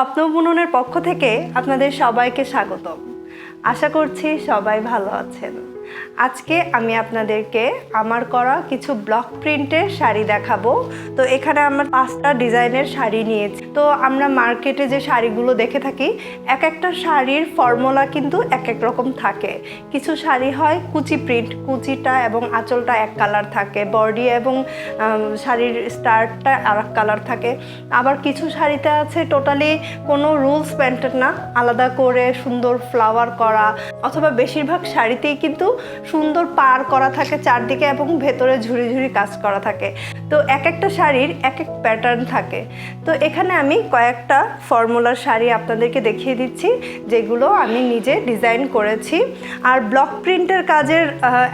স্বপ্ন বুননের পক্ষ থেকে আপনাদের সবাইকে স্বাগতম। আশা করছি সবাই ভালো আছেন। আজকে আমি আপনাদেরকে আমার করা কিছু ব্লক প্রিন্টের শাড়ি দেখাবো। তো এখানে আমার পাঁচটা ডিজাইনের শাড়ি নিয়েছি। তো আমরা মার্কেটে যে শাড়িগুলো দেখে থাকি, এক একটা শাড়ির ফর্মুলা কিন্তু এক এক রকম থাকে। কিছু শাড়ি হয় কুচি প্রিন্ট কুচিটা এবং আঁচলটা এক কালার থাকে বডি এবং শাড়ির স্টার্টটা আর এক কালার থাকে। আবার কিছু শাড়িতে আছে টোটালি কোনো রুলস প্যান্টের না, আলাদা করে সুন্দর ফ্লাওয়ার করা অথবা বেশিরভাগ শাড়িতেই কিন্তু সুন্দর পার করা থাকে চারদিকে এবং ভেতরে ঝুড়ি ঝুড়ি কাজ করা থাকে। তো এক একটা শাড়ির এক এক প্যাটার্ন থাকে। তো এখানে আমি কয়েকটা ফর্মুলার শাড়ি আপনাদেরকে দেখিয়ে দিচ্ছি, যেগুলো আমি নিজে ডিজাইন করেছি। আর ব্লক প্রিন্টের কাজের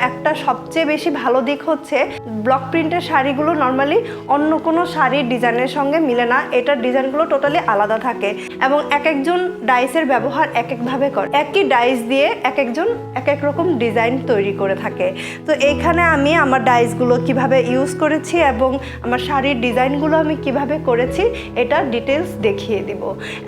একটা সবচেয়ে বেশি ভালো দিক হচ্ছে ব্লক প্রিন্টের শাড়িগুলো নর্মালি অন্য কোনো শাড়ির ডিজাইনের সঙ্গে মিলে না। এটার ডিজাইনগুলো টোটালি আলাদা থাকে এবং এক একজন ডাইসের ব্যবহার এক একভাবে করে। একই ডাইস দিয়ে এক একজন, এক এক রকম ডিজাইন তৈরি করে থাকে। তো এইখানে আমি আমার ডাইসগুলো কীভাবে ইউজ করেছি এবং আমার শাড়ির ডিজাইনগুলো আমি কীভাবে করেছি এটা ডিটেলস দেখিয়ে দিব।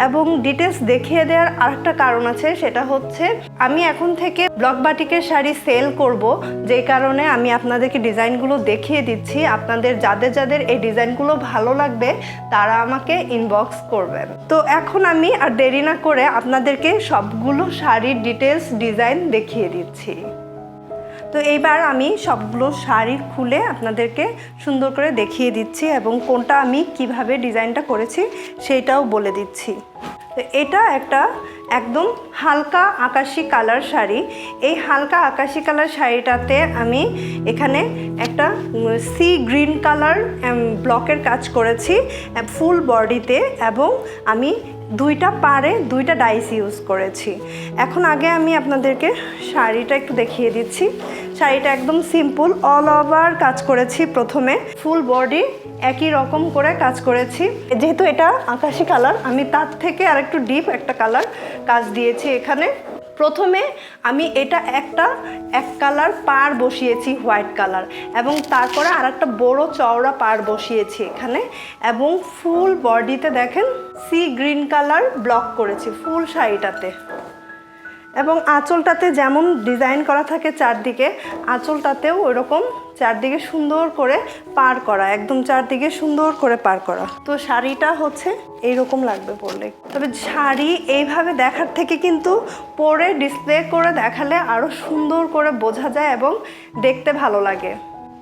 এবং ডিটেলস দেখিয়ে দেওয়ার আরেকটা কারণ আছে, সেটা হচ্ছে আমি এখন থেকে ব্লক বাটিকের শাড়ি সেল করব যেই কারণে আমি আপনাদেরকে ডিজাইনগুলো দেখিয়ে দিচ্ছি। আপনাদের যাদের যাদের এই ডিজাইনগুলো ভালো লাগবে, তারা আমাকে ইনবক্স করবেন। তো এখন আমি, আর দেরি না করে আপনাদেরকে সবগুলো শাড়ির ডিটেলস ডিজাইন দেখিয়ে দিচ্ছি। তো এইবার আমি সবগুলো শাড়ি খুলে আপনাদেরকে সুন্দর করে দেখিয়ে দিচ্ছি এবং কোনটা আমি কীভাবে ডিজাইনটা করেছি সেইটাও বলে দিচ্ছি। তো এটা একটা একদম হালকা আকাশি কালার শাড়ি। এই হালকা আকাশি কালার শাড়িটাতে আমি এখানে একটা সি গ্রিন কালার ব্লকের কাজ করেছি, ফুল বডিতে এবং আমি দুইটা পারে দুইটা ডাইস ইউজ করেছি। এখন আগে আমি আপনাদেরকে শাড়িটা একটু দেখিয়ে দিচ্ছি। শাড়িটা একদম সিম্পল অল ওভার কাজ করেছি প্রথমে। ফুল বডি একই রকম করে কাজ করেছি। যেহেতু এটা আকাশি কালার, আমি তার থেকে আর একটু ডিপ একটা কালার কাজ দিয়েছি এখানে। প্রথমে আমি এটা একটা, এক কালার পার বসিয়েছি, হোয়াইট কালার। এবং তারপরে আর একটা বড়ো চওড়া পার বসিয়েছি এখানে। এবং ফুল বডিতে দেখেন, সি গ্রিন কালার ব্লক করেছি, ফুল শাড়িটাতে। এবং আঁচলটাতে যেমন ডিজাইন করা থাকে চারদিকে, আঁচলটাতেও ওইরকম চারদিকে সুন্দর করে পার করা, একদম চারদিকে সুন্দর করে পার করা। তো শাড়িটা হচ্ছে এইরকম লাগবে পরলে। তবে শাড়ি এইভাবে দেখার থেকে কিন্তু পরে ডিসপ্লে করে দেখালে আরও সুন্দর করে বোঝা যায় এবং দেখতে ভালো লাগে।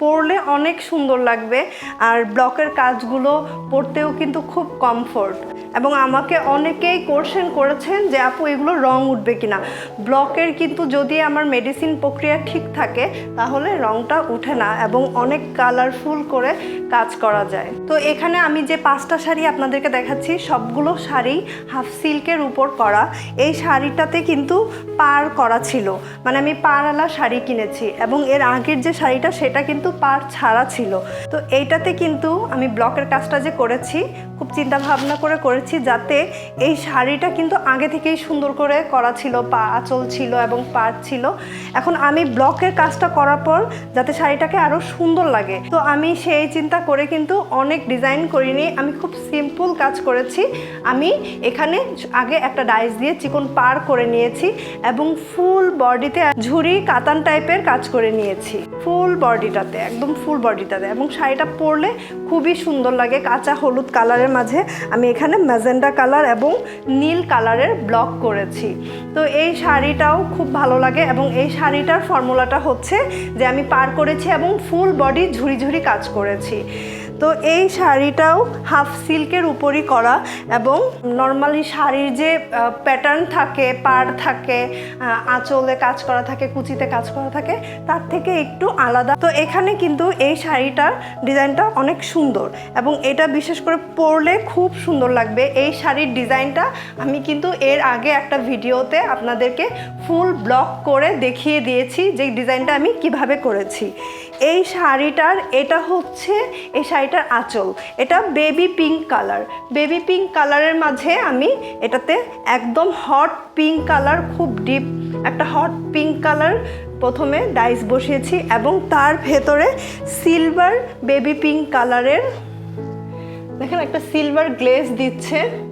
পরলে অনেক সুন্দর লাগবে আর ব্লকের কাজগুলো পরতেও কিন্তু খুব কমফোর্ট এবং আমাকে অনেকেই কোশ্চেন করেছেন যে, আপু, এগুলো রং উঠবে কিনা? ব্লকের কিন্তু যদি আমার মেডিসিন প্রক্রিয়া ঠিক থাকে, তাহলে রংটা উঠে না এবং অনেক কালারফুল করে কাজ করা যায়। তো এখানে আমি যে পাঁচটা শাড়ি আপনাদেরকে দেখাচ্ছি, সবগুলো শাড়ি হাফ সিল্কের উপর করা। এই শাড়িটাতে কিন্তু পার করা ছিল। মানে আমি পারওয়ালা শাড়ি কিনেছি এবং এর আগের যে শাড়িটা, সেটা কিন্তু পার ছাড়া ছিল। তো এইটাতে কিন্তু আমি ব্লকের কাজটা যে করেছি, খুব চিন্তা ভাবনা করে করেছি যাতে এই শাড়িটা কিন্তু আগে থেকেই সুন্দর করে করা ছিল, পা আঁচল ছিল এবং পার ছিল। এখন আমি ব্লকের কাজটা করার পর যাতে শাড়িটাকে আরও সুন্দর লাগে। তো আমি সেই চিন্তা করে কিন্তু অনেক ডিজাইন করিনি। আমি খুব সিম্পল কাজ করেছি। আমি এখানে আগে একটা ডাইস দিয়ে চিকন পার করে নিয়েছি এবং ফুল বডিতে ঝুড়ি কাতান টাইপের কাজ করে নিয়েছি। ফুল বডিটাতে। একদম ফুল বডিটা দেয়। এবং শাড়িটা পরলে খুবই সুন্দর লাগে, কাঁচা হলুদ কালারের মাঝে। আমি এখানে ম্যাজেন্ডা কালার এবং নীল কালারের ব্লক করেছি। তো এই শাড়িটাও খুব ভালো লাগে এবং এই শাড়িটার ফর্মুলাটা হচ্ছে যে আমি পার করেছি এবং ফুল বডি ঝুড়ি ঝুড়ি কাজ করেছি। তো এই শাড়িটাও হাফ সিল্কের উপরই করা এবং নর্মালি শাড়ির যে প্যাটার্ন থাকে, পাড় থাকে আঁচলে কাজ করা থাকে, কুচিতে কাজ করা থাকে, তার থেকে একটু আলাদা। তো এখানে কিন্তু এই শাড়িটার ডিজাইনটা অনেক সুন্দর এবং এটা বিশেষ করে পরলে খুব সুন্দর লাগবে। এই শাড়ির ডিজাইনটা আমি কিন্তু এর আগে একটা ভিডিওতে আপনাদেরকে ফুল ব্লক করে দেখিয়ে দিয়েছি যে ডিজাইনটা আমি কীভাবে করেছি। এই শাড়িটার, এটা হচ্ছে এই শাড়িটার আঁচল। এটা baby pink colour baby pink কালারের মাঝে আমি এটাতে একদম হট পিঙ্ক কালার খুব ডিপ একটা হট পিঙ্ক কালার প্রথমে ডাইস বসিয়েছি এবং তার ভেতরে সিলভার বেবি পিঙ্ক কালারের দেখেন একটা সিলভার গ্লেজ দিচ্ছে।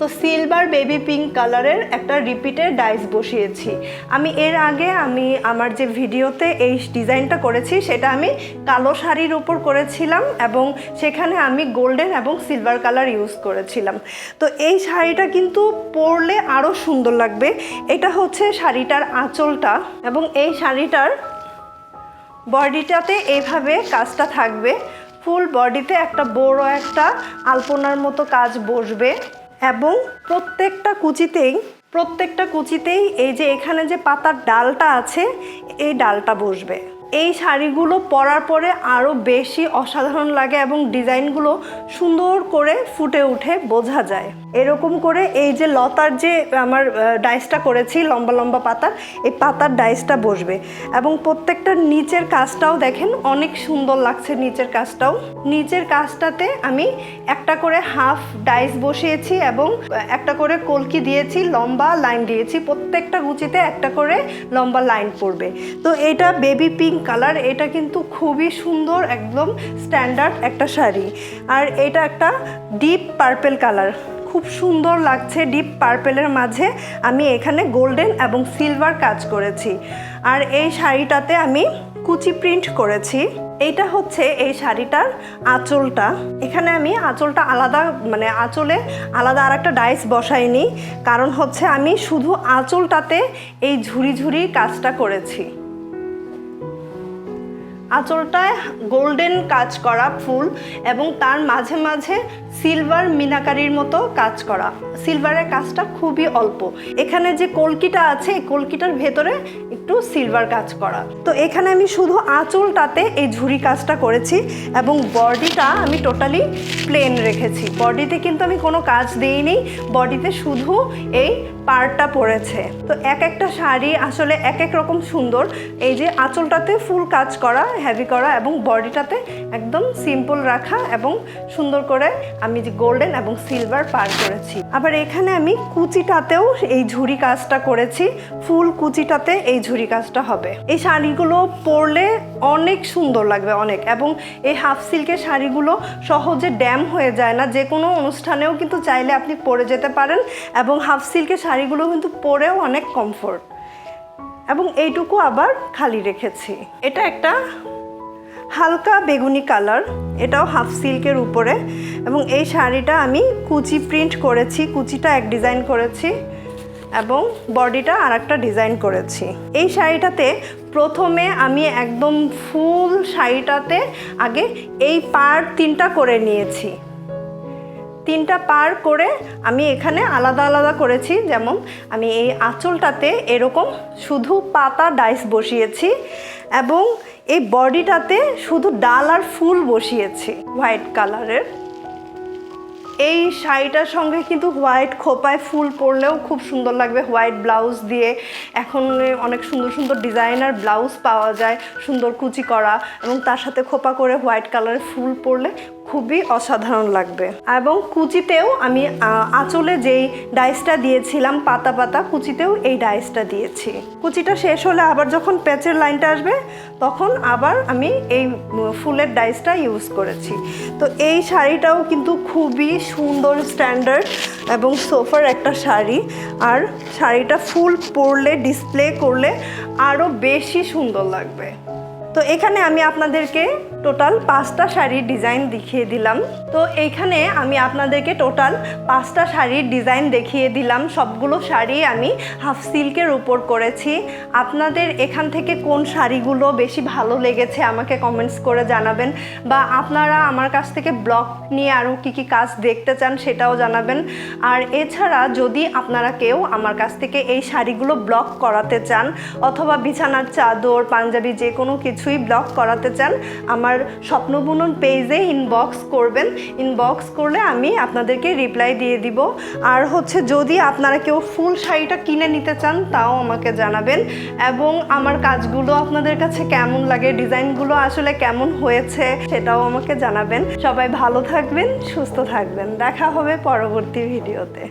তো সিলভার বেবি পিঙ্ক কালারের একটা রিপিটের ডাইস বসিয়েছি। আমি এর আগে আমি আমার যে ভিডিওতে এই ডিজাইনটা করেছি, সেটা আমি কালো শাড়ির উপর করেছিলাম এবং সেখানে আমি গোল্ডেন এবং সিলভার কালার ইউজ করেছিলাম। তো এই শাড়িটা কিন্তু পরলে আরও সুন্দর লাগবে। এটা হচ্ছে শাড়িটার আঁচলটা এবং এই শাড়িটার বডিটাতে এইভাবে কাজটা থাকবে। ফুল বডিতে একটা বড় একটা আলপনার মতো কাজ বসবে। এবং প্রত্যেকটা কুচিতেই প্রত্যেকটা কুচিতেই এই যে এখানে যে পাতার ডালটা আছে, এই ডালটা বসবে। এই শাড়িগুলো পরার পরে আরও বেশি অসাধারণ লাগে এবং ডিজাইনগুলো সুন্দর করে ফুটে উঠে বোঝা যায়। এরকম করে এই যে লতার যে আমার ডাইসটা করেছি, লম্বা লম্বা পাতার, এই পাতার ডাইসটা বসবে। এবং প্রত্যেকটার নিচের কাজটাও দেখেন, অনেক সুন্দর লাগছে নিচের কাজটাও। নিচের কাজটাতে আমি একটা করে হাফ ডাইস বসিয়েছি এবং একটা করে কলকি দিয়েছি, লম্বা লাইন দিয়েছি। প্রত্যেকটা গুচিতে একটা করে লম্বা লাইন পড়বে। তো এটা বেবি পিঙ্ক কালার, এটা কিন্তু খুবই সুন্দর একদম স্ট্যান্ডার্ড একটা শাড়ি। আর এটা একটা ডিপ পার্পেল কালার খুব সুন্দর লাগছে ডিপ পার্পেলের মাঝে। আমি এখানে গোল্ডেন এবং সিলভার কাজ করেছি। আর এই শাড়িটাতে আমি কুচি প্রিন্ট করেছি। এইটা হচ্ছে এই শাড়িটার আঁচলটা। এখানে আমি আঁচলটা আলাদা মানে আঁচলে আলাদা আর একটা ডাইস বসাইনি। কারণ হচ্ছে আমি শুধু আঁচলটাতে এই ঝুড়ি ঝুড়ি কাজটা করেছি। আঁচলটায় গোল্ডেন কাজ করা ফুল এবং তার মাঝে মাঝে সিলভার মিনাকারির মতো কাজ করা। সিলভারের কাজটা খুবই অল্প। এখানে যে কলকিটা আছে কলকিটার ভেতরে একটু সিলভার কাজ করা। তো এখানে আমি শুধু আঁচলটাতে এই ঝুরি কাজটা করেছি এবং বডিটা আমি টোটালি প্লেন রেখেছি। বডিতে কিন্তু আমি কোনো কাজ দিইনি, বডিতে শুধু এই পার্টটা পড়েছে। তো এক একটা শাড়ি আসলে এক এক রকম সুন্দর। এই যে আঁচলটাতে ফুল কাজ করা হেভি করা এবং বডিটাতে একদম সিম্পল রাখা এবং সুন্দর করে আমি যে গোল্ডেন এবং সিলভার পার করেছি। আবার এখানে আমি কুচিটাতেও এই ঝুরি কাজটা করেছি। ফুল কুচিটাতে এই ঝুরি কাজটা হবে। এই শাড়িগুলো পরলে অনেক সুন্দর লাগবে অনেক এবং এই হাফ সিল্কের শাড়িগুলো সহজে ড্যাম হয়ে যায় না। যে কোনো অনুষ্ঠানেও কিন্তু চাইলে আপনি পরে যেতে পারেন এবং হাফ সিল্কের শাড়িগুলো কিন্তু পরেও অনেক কমফোর্ট এবং এইটুকু আবার খালি রেখেছি। এটা একটা হালকা বেগুনি কালার, এটাও হাফ সিল্কের উপরে এবং এই শাড়িটা আমি কুচি প্রিন্ট করেছি, কুচিটা এক ডিজাইন করেছি। এবং বডিটা আর একটা ডিজাইন করেছি। এই শাড়িটাতে প্রথমে আমি একদম ফুল শাড়িটাতে আগে এই পার তিনটা করে নিয়েছি। তিনটা পার করে আমি এখানে আলাদা আলাদা করেছি, যেমন আমি এই আঁচলটাতে এরকম শুধু পাতা ডাইস বসিয়েছি এবং এই বডিটাতে শুধু ডাল আর ফুল বসিয়েছি, হোয়াইট কালারের। এই শাড়িটার সঙ্গে কিন্তু হোয়াইট খোপায় ফুল পরলেও খুব সুন্দর লাগবে। হোয়াইট ব্লাউজ দিয়ে এখন অনেক সুন্দর সুন্দর ডিজাইনার ব্লাউজ পাওয়া যায় সুন্দর কুচি করা এবং তার সাথে খোপা করে হোয়াইট কালারের ফুল পরলে খুবই অসাধারণ লাগবে। এবং কুচিতেও আমি আঁচলে যেই ডাইসটা দিয়েছিলাম, পাতা পাতা, কুচিতেও এই ডাইসটা দিয়েছি। কুচিটা শেষ হলে আবার যখন প্যাচের লাইনটা আসবে, তখন আবার আমি এই ফুলের ডাইসটা ইউজ করেছি। তো এই শাড়িটাও কিন্তু খুবই সুন্দর, স্ট্যান্ডার্ড এবং সোফার একটা শাড়ি। আর শাড়িটা ফুল পরলে, ডিসপ্লে করলে আরও বেশি সুন্দর লাগবে। তো এখানে আমি আপনাদেরকে টোটাল পাঁচটা শাড়ির ডিজাইন দেখিয়ে দিলাম। তো এইখানে আমি আপনাদেরকে টোটাল পাঁচটা শাড়ির ডিজাইন দেখিয়ে দিলাম। সবগুলো শাড়ি আমি হাফ সিল্কের উপর করেছি। আপনাদের এখান থেকে কোন শাড়িগুলো বেশি ভালো লেগেছে আমাকে কমেন্টস করে জানাবেন বা আপনারা আমার কাছ থেকে ব্লগ নিয়ে আরও কী কী কাজ দেখতে চান সেটাও জানাবেন। আর এছাড়া যদি আপনারা কেউ আমার কাছ থেকে এই শাড়িগুলো ব্লগ করাতে চান অথবা বিছানার চাদর, পাঞ্জাবি যে কোনো কিছুই ব্লগ করাতে চান, আমার স্বপ্ন বুনন পেজে ইনবক্স করবেন। ইনবক্স করলে আমি আপনাদেরকে রিপ্লাই দিয়ে দিব। আর হচ্ছে যদি আপনারা কেউ ফুল শাড়িটা কিনে নিতে চান, তাও আমাকে জানাবেন। এবং আমার কাজগুলো আপনাদের কাছে কেমন লাগে, ডিজাইনগুলো আসলে কেমন হয়েছে, সেটাও আমাকে জানাবেন। সবাই ভালো থাকবেন, সুস্থ থাকবেন। দেখা হবে পরবর্তী ভিডিওতে